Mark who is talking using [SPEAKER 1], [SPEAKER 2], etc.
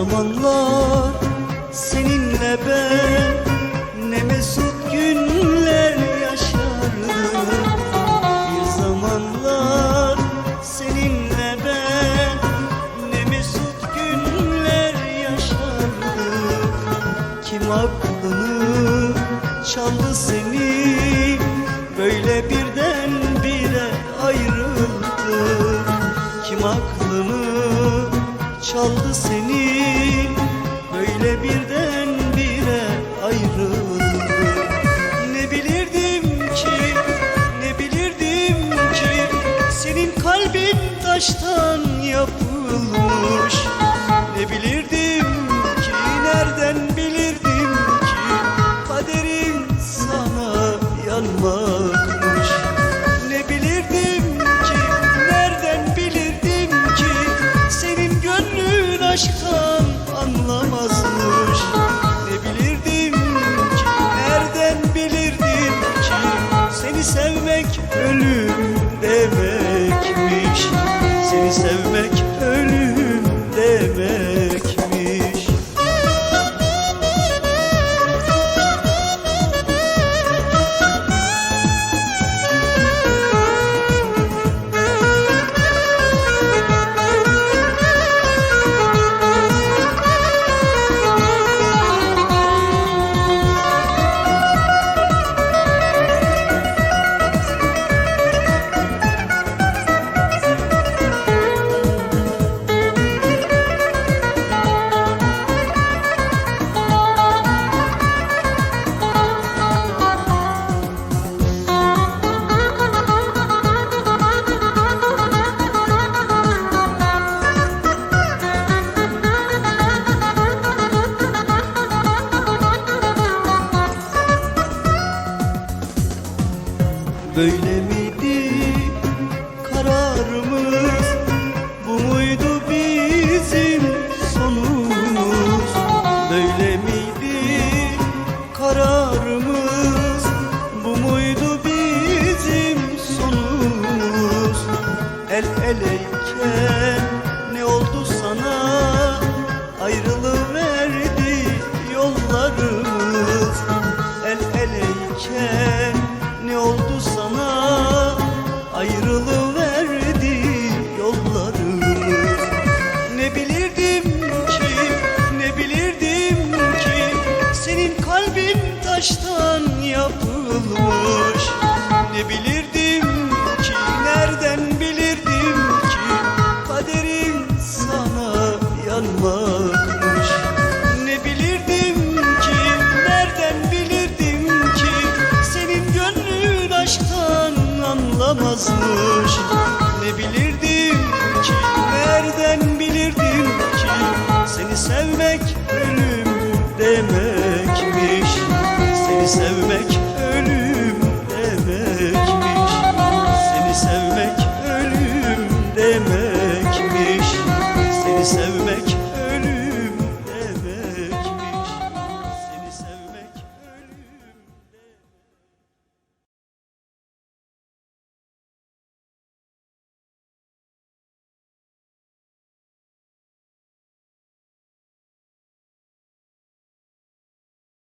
[SPEAKER 1] zamanlar Seninle ben ne mesut günler yaşardım Bir zamanlar seninle ben ne mesut günler yaşardım Kim aklını çaldı seni böyle birden birdenbire ayrıldı. Kim aklını çaldı seni. Böyle miydi? Kararımız Bu muydu bizim sonumuz? Böyle miydi? Kararımız Bu muydu bizim sonumuz? El eleyken